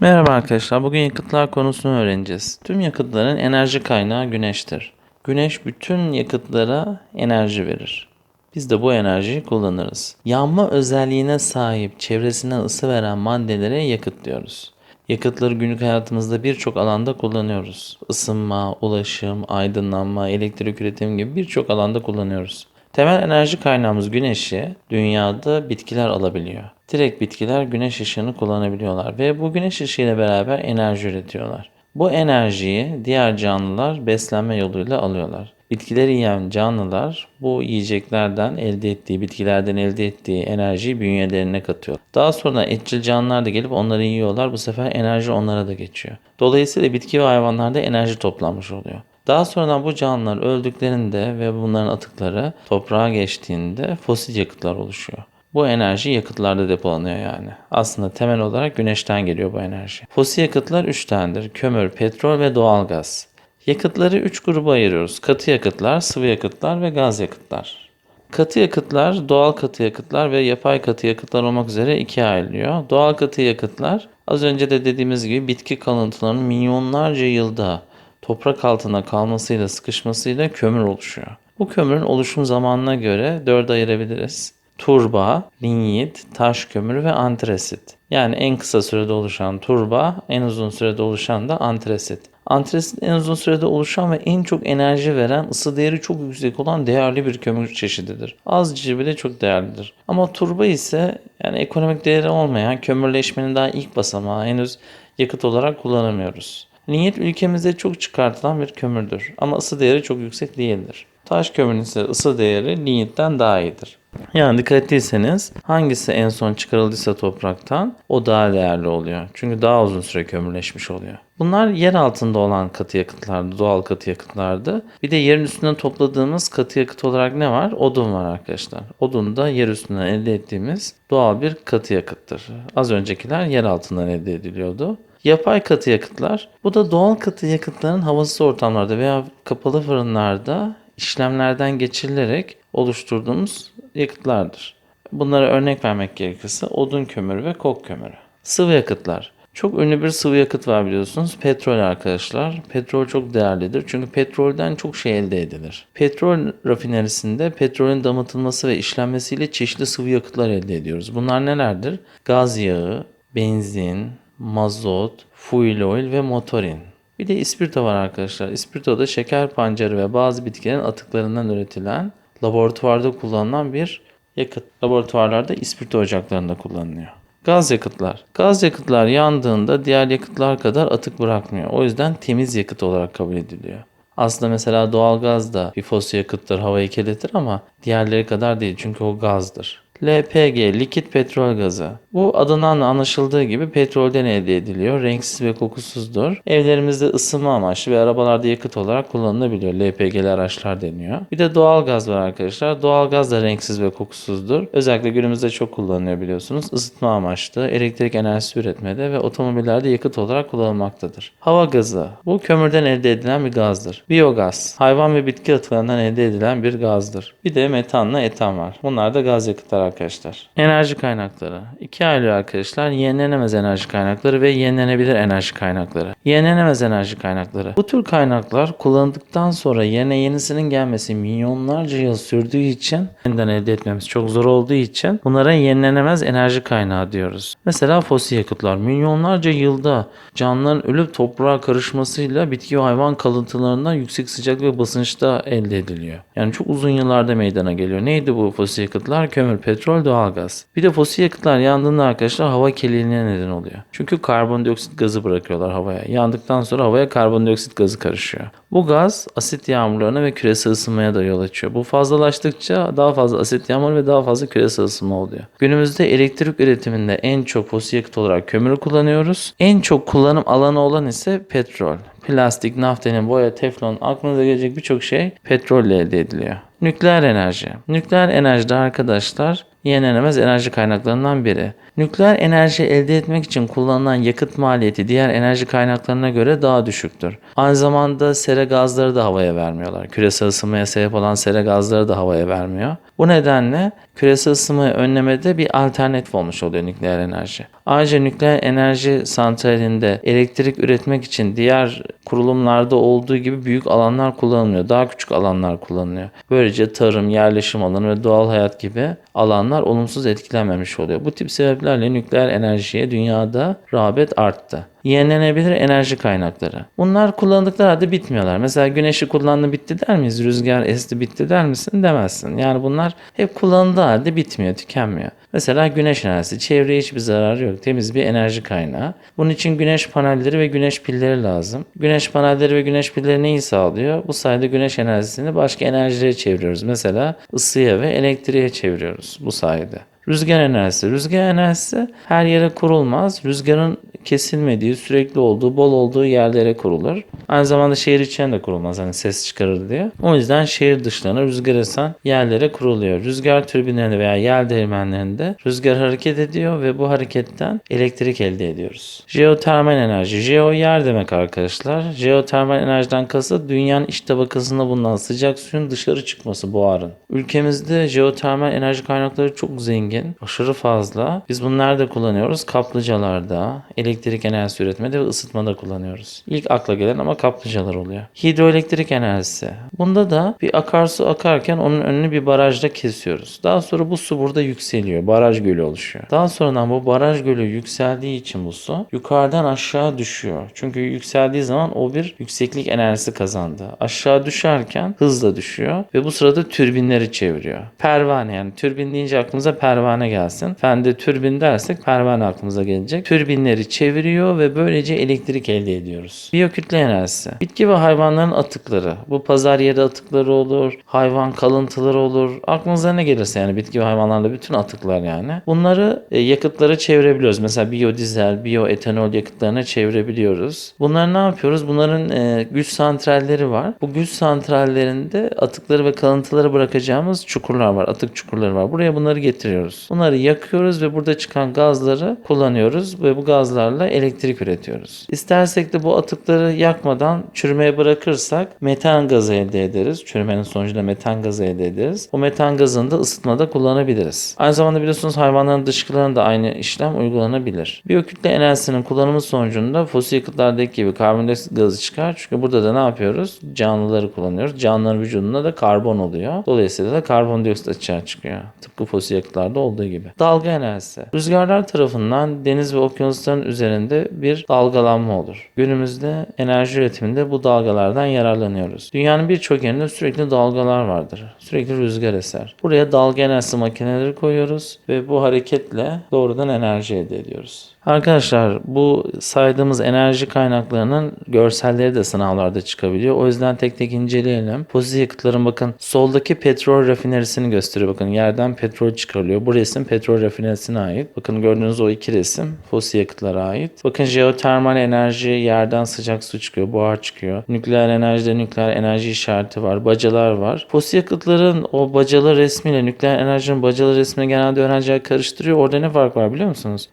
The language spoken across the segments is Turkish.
Merhaba arkadaşlar. Bugün yakıtlar konusunu öğreneceğiz. Tüm yakıtların enerji kaynağı güneştir. Güneş bütün yakıtlara enerji verir. Biz de bu enerjiyi kullanırız. Yanma özelliğine sahip çevresine ısı veren maddelere yakıt diyoruz. Yakıtları günlük hayatımızda birçok alanda kullanıyoruz. Isınma, ulaşım, aydınlanma, elektrik üretimi gibi birçok alanda kullanıyoruz. Temel enerji kaynağımız güneşi dünyada bitkiler alabiliyor. Direkt bitkiler güneş ışığını kullanabiliyorlar ve bu güneş ışığıyla beraber enerji üretiyorlar. Bu enerjiyi diğer canlılar beslenme yoluyla alıyorlar. Bitkileri yiyen canlılar bu yiyeceklerden elde ettiği, bitkilerden elde ettiği enerjiyi bünyelerine katıyor. Daha sonra etçil canlılar da gelip onları yiyorlar. Bu sefer enerji onlara da geçiyor. Dolayısıyla bitki ve hayvanlarda enerji toplanmış oluyor. Daha sonra bu canlılar öldüklerinde ve bunların atıkları toprağa geçtiğinde fosil yakıtlar oluşuyor. Bu enerji yakıtlarda depolanıyor yani. Aslında temel olarak güneşten geliyor bu enerji. Fosil yakıtlar 3 tanedir. Kömür, petrol ve doğalgaz. Yakıtları 3 gruba ayırıyoruz. Katı yakıtlar, sıvı yakıtlar ve gaz yakıtlar. Katı yakıtlar, doğal katı yakıtlar ve yapay katı yakıtlar olmak üzere ikiye ayrılıyor. Doğal katı yakıtlar az önce de dediğimiz gibi bitki kalıntılarının milyonlarca yılda toprak altında kalmasıyla sıkışmasıyla kömür oluşuyor. Bu kömürün oluşum zamanına göre dörde ayırabiliriz. Turba, linyit, taş kömürü ve antresit. Yani en kısa sürede oluşan turba, en uzun sürede oluşan da antresit. Antresit en uzun sürede oluşan ve en çok enerji veren, ısı değeri çok yüksek olan değerli bir kömür çeşididir. Azıcık bile çok değerlidir. Ama turba ise yani ekonomik değeri olmayan kömürleşmenin daha ilk basamağı henüz yakıt olarak kullanamıyoruz. Linyit ülkemizde çok çıkartılan bir kömürdür ama ısı değeri çok yüksek değildir. Taş kömürün ise ısı değeri linyitten daha iyidir. Yani dikkat ettiyseniz hangisi en son çıkarıldıysa topraktan o daha değerli oluyor. Çünkü daha uzun süre kömürleşmiş oluyor. Bunlar yer altında olan katı yakıtlardı, doğal katı yakıtlardı. Bir de yerin üstünden topladığımız katı yakıt olarak ne var? Odun var arkadaşlar. Odun da yer üstünden elde ettiğimiz doğal bir katı yakıttır. Az öncekiler yer altından elde ediliyordu. Yapay katı yakıtlar. Bu da doğal katı yakıtların havasız ortamlarda veya kapalı fırınlarda işlemlerden geçirilerek oluşturduğumuz yakıtlardır. Bunlara örnek vermek gerekirse odun kömürü ve kok kömürü. Sıvı yakıtlar. Çok ünlü bir sıvı yakıt var biliyorsunuz. Petrol arkadaşlar. Petrol çok değerlidir. Çünkü petrolden çok şey elde edilir. Petrol rafinerisinde petrolün damıtılması ve işlenmesiyle çeşitli sıvı yakıtlar elde ediyoruz. Bunlar nelerdir? Gaz yağı, benzin, mazot, fuel oil ve motorin. Bir de ispirto var arkadaşlar. İspirto da şeker pancarı ve bazı bitkilerin atıklarından üretilen laboratuvarda kullanılan bir yakıt. Laboratuvarlarda ispirto ocaklarında kullanılıyor. Gaz yakıtlar. Gaz yakıtlar yandığında diğer yakıtlar kadar atık bırakmıyor. O yüzden temiz yakıt olarak kabul ediliyor. Aslında mesela doğalgaz da bir fosil yakıttır, havayı kirletir ama diğerleri kadar değil çünkü o gazdır. LPG, likit petrol gazı. Bu adından da anlaşıldığı gibi petrolden elde ediliyor. Renksiz ve kokusuzdur. Evlerimizde ısınma amaçlı ve arabalarda yakıt olarak kullanılabiliyor. LPG'li araçlar deniyor. Bir de doğal gaz var arkadaşlar. Doğal gaz da renksiz ve kokusuzdur. Özellikle günümüzde çok kullanılıyor biliyorsunuz. Isıtma amaçlı, elektrik enerjisi üretmede ve otomobillerde yakıt olarak kullanılmaktadır. Hava gazı. Bu kömürden elde edilen bir gazdır. Biyogaz. Hayvan ve bitki atıklarından elde edilen bir gazdır. Bir de metanla etan var. Bunlar da gaz yakıtlar arkadaşlar. Enerji kaynakları. İki ayrı arkadaşlar. Yenilenemez enerji kaynakları ve yenilenebilir enerji kaynakları. Yenilenemez enerji kaynakları. Bu tür kaynaklar kullanıldıktan sonra yerine yenisinin gelmesi milyonlarca yıl sürdüğü için yeniden elde etmemiz çok zor olduğu için bunlara yenilenemez enerji kaynağı diyoruz. Mesela fosil yakıtlar milyonlarca yılda canlıların ölüp toprağa karışmasıyla bitki ve hayvan kalıntılarından yüksek sıcak ve basınçta elde ediliyor. Yani çok uzun yıllarda meydana geliyor. Neydi bu fosil yakıtlar? Kömür, petrol, doğalgaz. Bir de fosil yakıtlar yandığında arkadaşlar hava kirliliğine neden oluyor. Çünkü karbondioksit gazı bırakıyorlar havaya. Yandıktan sonra havaya karbondioksit gazı karışıyor. Bu gaz asit yağmurlarına ve küresel ısınmaya da yol açıyor. Bu fazlalaştıkça daha fazla asit yağmur ve daha fazla küresel ısınma oluyor. Günümüzde elektrik üretiminde en çok fosil yakıt olarak kömürü kullanıyoruz. En çok kullanım alanı olan ise petrol. Plastik, naftalin, boya, teflon aklınıza gelecek birçok şey petrolle elde ediliyor. Nükleer enerji. Nükleer enerjide arkadaşlar yenilenemez enerji kaynaklarından biri. Nükleer enerji elde etmek için kullanılan yakıt maliyeti diğer enerji kaynaklarına göre daha düşüktür. Aynı zamanda sera gazları da havaya vermiyorlar. Küresel ısınmaya sebep olan sera gazları da havaya vermiyor. Bu nedenle küresel ısınmayı önlemede bir alternatif olmuş oluyor nükleer enerji. Ayrıca nükleer enerji santralinde elektrik üretmek için diğer kurulumlarda olduğu gibi büyük alanlar kullanılmıyor. Daha küçük alanlar kullanılıyor. Böylece tarım, yerleşim alanı ve doğal hayat gibi alanlar olumsuz etkilenmemiş oluyor. Bu tip sebeplerle nükleer enerjiye dünyada rağbet arttı. Yenilenebilir enerji kaynakları. Bunlar kullandıkları halde bitmiyorlar. Mesela güneşi kullandı bitti der miyiz? Rüzgar esti bitti der misin? Demezsin. Yani bunlar hep kullanıldığı halde bitmiyor, tükenmiyor. Mesela güneş enerjisi. Çevreye hiçbir zararı yok. Temiz bir enerji kaynağı. Bunun için güneş panelleri ve güneş pilleri lazım. Güneş panelleri ve güneş pilleri neyi sağlıyor? Bu sayede güneş enerjisini başka enerjilere çeviriyoruz. Mesela ısıya ve elektriğe çeviriyoruz bu sayede. Rüzgar enerjisi. Rüzgar enerjisi her yere kurulmaz. Rüzgarın kesilmediği, sürekli olduğu, bol olduğu yerlere kurulur. Aynı zamanda şehir içine de kurulmaz hani ses çıkarır diye. O yüzden şehir dışlarına rüzgar esen yerlere kuruluyor. Rüzgar türbinlerinde veya yel değirmenlerinde rüzgar hareket ediyor ve bu hareketten elektrik elde ediyoruz. Jeotermal enerji. Jeo yer demek arkadaşlar. Jeotermal enerjiden kasıt dünyanın iç tabakasında bulunan sıcak suyun dışarı çıkması buharın. Ülkemizde jeotermal enerji kaynakları çok zengin, aşırı fazla. Biz bunu nerede kullanıyoruz? Kaplıcalarda, elektrik enerjisi üretmede ve ısıtmada kullanıyoruz. İlk akla gelen ama kaplıcalar oluyor. Hidroelektrik enerjisi. Bunda da bir akarsu akarken onun önünü bir barajda kesiyoruz. Daha sonra bu su burada yükseliyor. Baraj gölü oluşuyor. Daha sonradan bu baraj gölü yükseldiği için bu su yukarıdan aşağı düşüyor. Çünkü yükseldiği zaman o bir yükseklik enerjisi kazandı. Aşağı düşerken hızla düşüyor ve bu sırada türbinleri çeviriyor. Pervane yani türbin deyince aklımıza pervane gelsin. Fen de türbin dersek pervane aklımıza gelecek. Türbinleri çeviriyor ve böylece elektrik elde ediyoruz. Biyokütle enerjisi. Bitki ve hayvanların atıkları. Bu pazar yeri atıkları olur, hayvan kalıntıları olur. Aklınıza ne gelirse yani bitki ve hayvanlarla bütün atıklar yani. Bunları e, yakıtlara çevirebiliyoruz. Mesela biyodizel, biyoetanol yakıtlarına çevirebiliyoruz. Bunları ne yapıyoruz? Bunların e, güç santralleri var. Bu güç santrallerinde atıkları ve kalıntıları bırakacağımız çukurlar var. Atık çukurları var. Buraya bunları getiriyoruz. Bunları yakıyoruz ve burada çıkan gazları kullanıyoruz ve bu gazlarla elektrik üretiyoruz. İstersek de bu atıkları yakmadan çürümeye bırakırsak metan gazı elde ederiz. Çürümenin sonucunda metan gazı elde ederiz. O metan gazını da ısıtmada kullanabiliriz. Aynı zamanda biliyorsunuz hayvanların dışkılarına da aynı işlem uygulanabilir. Biyokütle enerjisinin kullanımı sonucunda fosil yakıtlardaki gibi karbondioksit gazı çıkar. Çünkü burada da ne yapıyoruz? Canlıları kullanıyoruz. Canlıların vücudunda da karbon oluyor. Dolayısıyla da karbondioksit açığa çıkıyor. Tıpkı fosil yakıtlarda olduğu gibi. Dalga enerjisi. Rüzgarlar tarafından deniz ve okyanusların üzerinde bir dalgalanma olur. Günümüzde enerji üretiminde bu dalgalardan yararlanıyoruz. Dünyanın birçok yerinde sürekli dalgalar vardır. Sürekli rüzgar eser. Buraya dalga enerjisi makineleri koyuyoruz ve bu hareketle doğrudan enerji elde ediyoruz. Arkadaşlar bu saydığımız enerji kaynaklarının görselleri de sınavlarda çıkabiliyor. O yüzden tek tek inceleyelim. Fosil yakıtların bakın soldaki petrol rafinerisini gösteriyor. Bakın yerden petrol çıkarılıyor. Bu resim petrol rafinerisine ait. Bakın gördüğünüz o iki resim fosil yakıtlara ait. Bakın jeotermal enerji yerden sıcak su çıkıyor, buhar çıkıyor. Nükleer enerjide nükleer enerji işareti var. Bacalar var. Fosil yakıtların o bacalı resmiyle nükleer enerjinin bacalı resmini genelde öğrenciler karıştırıyor. Orada ne fark var biliyor musunuz?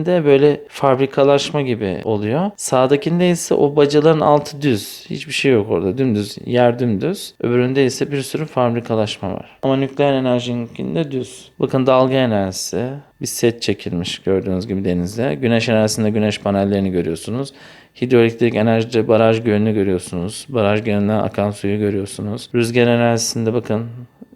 Soldakinde böyle fabrikalaşma gibi oluyor. Sağdakinde ise o bacaların altı düz. Hiçbir şey yok orada. Dümdüz. Yer dümdüz. Öbüründe ise bir sürü fabrikalaşma var. Ama nükleer enerjininkinde düz. Bakın dalga enerjisi. Bir set çekilmiş gördüğünüz gibi denizde. Güneş enerjisinde güneş panellerini görüyorsunuz. Hidroelektrik enerjide baraj gölünü görüyorsunuz. Baraj gölünden akan suyu görüyorsunuz. Rüzgar enerjisinde bakın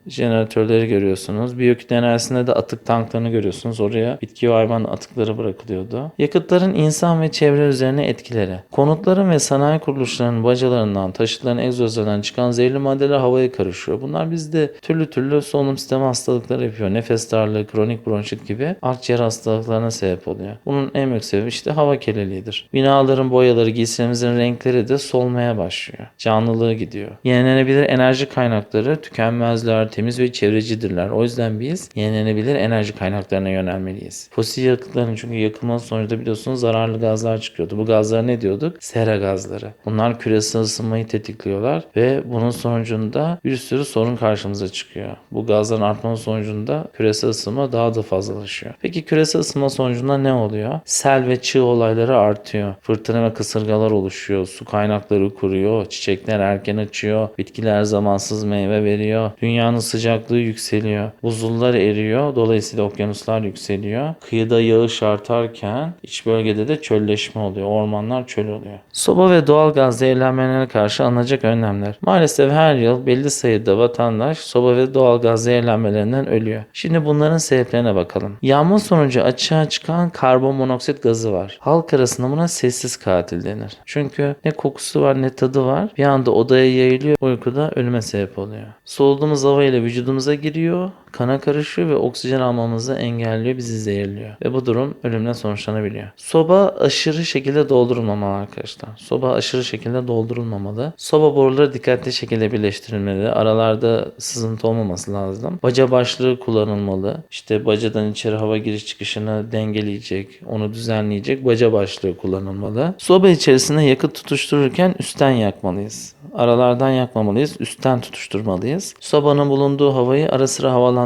jeneratörleri görüyorsunuz. Biyokütle enerjisinde de atık tanklarını görüyorsunuz. Oraya bitki ve hayvan atıkları bırakılıyordu. Yakıtların insan ve çevre üzerine etkileri. Konutların ve sanayi kuruluşlarının bacalarından, taşıtların egzozlarından çıkan zehirli maddeler havaya karışıyor. Bunlar bizde türlü türlü solunum sistemi hastalıkları yapıyor. Nefes darlığı, kronik bronşit gibi akciğer hastalıklarına sebep oluyor. Bunun en büyük sebebi işte hava kirliliğidir. Binaların boyaları, giysilerimizin renkleri de solmaya başlıyor. Canlılığı gidiyor. Yenilenebilir enerji kaynakları tükenmezler, temiz ve çevrecidirler. O yüzden biz yenilenebilir enerji kaynaklarına yönelmeliyiz. Fosil yakıtların çünkü yakılması sonucunda biliyorsunuz zararlı gazlar çıkıyordu. Bu gazlara ne diyorduk? Sera gazları. Bunlar küresel ısınmayı tetikliyorlar ve bunun sonucunda bir sürü sorun karşımıza çıkıyor. Bu gazların artması sonucunda küresel ısınma daha da fazlalaşıyor. Peki küresel ısınma sonucunda ne oluyor? Sel ve çığ olayları artıyor. Fırtına ve kasırgalar oluşuyor. Su kaynakları kuruyor. Çiçekler erken açıyor. Bitkiler zamansız meyve veriyor. Dünyanın sıcaklığı yükseliyor. Buzullar eriyor. Dolayısıyla okyanuslar yükseliyor. Kıyıda yağış artarken iç bölgede de çölleşme oluyor. Ormanlar çöl oluyor. Soba ve doğal gaz zehirlenmelerine karşı alınacak önlemler. Maalesef her yıl belli sayıda vatandaş soba ve doğal gaz zehirlenmelerinden ölüyor. Şimdi bunların sebeplerine bakalım. Yağmur sonucu açığa çıkan karbon monoksit gazı var. Halk arasında buna sessiz katil denir. Çünkü ne kokusu var ne tadı var. Bir anda odaya yayılıyor. Uykuda ölüme sebep oluyor. Soluduğumuz hava ile vücudumuza giriyor. Kana karışıyor ve oksijen almamızı engelliyor, bizi zehirliyor. Ve bu durum ölümle sonuçlanabiliyor. Soba aşırı şekilde doldurulmamalı arkadaşlar. Soba aşırı şekilde doldurulmamalı. Soba boruları dikkatli şekilde birleştirilmeli. Aralarda sızıntı olmaması lazım. Baca başlığı kullanılmalı. İşte bacadan içeri hava giriş çıkışını dengeleyecek, onu düzenleyecek baca başlığı kullanılmalı. Soba içerisinde yakıt tutuştururken üstten yakmalıyız. Aralardan yakmamalıyız, üstten tutuşturmalıyız. Sobanın bulunduğu havayı ara sıra havalandırmalıyız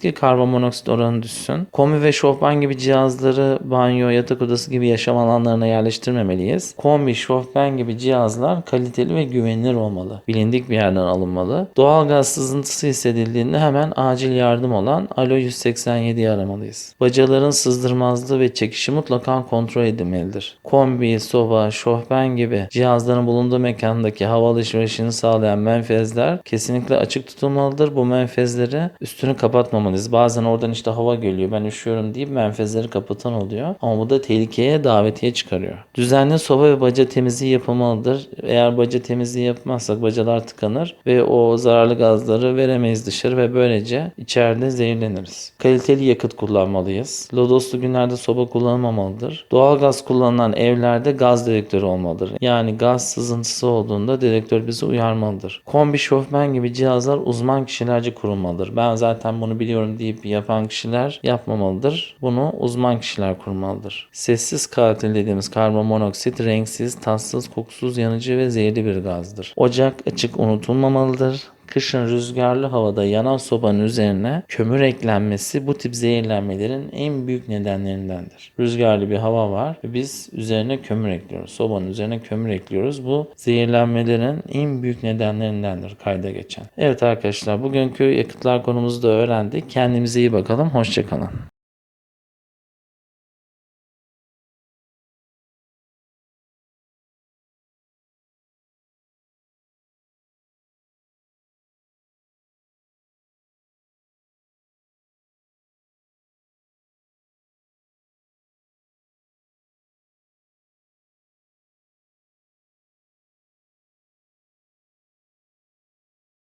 ki karbon monoksit oranı düşsün. Kombi ve şofman gibi cihazları banyo, yatak odası gibi yaşam alanlarına yerleştirmemeliyiz. Kombi, şofben gibi cihazlar kaliteli ve güvenilir olmalı. Bilindik bir yerden alınmalı. Doğal gaz sızıntısı hissedildiğinde hemen acil yardım olan Alo 187'yi aramalıyız. Bacaların sızdırmazlığı ve çekişi mutlaka kontrol edilmelidir. Kombi, soba, şofben gibi cihazların bulunduğu mekandaki hava alışverişini sağlayan menfezler kesinlikle açık tutulmalıdır. Bu menfezleri üstünü kapatmamalıyız. Bazen oradan işte hava geliyor ben üşüyorum deyip menfezleri kapatan oluyor. Ama bu da tehlikeye davetiye çıkarıyor. Düzenli soba ve baca temizliği yapılmalıdır. Eğer baca temizliği yapmazsak bacalar tıkanır ve o zararlı gazları veremeyiz dışarı ve böylece içeride zehirleniriz. Kaliteli yakıt kullanmalıyız. Lodoslu günlerde soba kullanılmamalıdır. Doğal gaz kullanılan evlerde gaz dedektörü olmalıdır. Yani gaz sızıntısı olduğunda dedektör bizi uyarmalıdır. Kombi, şofben gibi cihazlar uzman kişilerce kurulmalıdır. Ben zaten bunu biliyorum deyip yapan kişiler yapmamalıdır. Bunu uzman kişiler kurmalıdır. Sessiz katil dediğimiz karbon monoksit renksiz, tatsız, kokusuz, yanıcı ve zehirli bir gazdır. Ocak açık unutulmamalıdır. Kışın rüzgarlı havada yanan sobanın üzerine kömür eklenmesi bu tip zehirlenmelerin en büyük nedenlerindendir. Rüzgarlı bir hava var ve biz üzerine kömür ekliyoruz. Sobanın üzerine kömür ekliyoruz. Bu zehirlenmelerin en büyük nedenlerindendir kayda geçen. Evet arkadaşlar bugünkü yakıtlar konumuzu da öğrendik. Kendimize iyi bakalım. Hoşçakalın.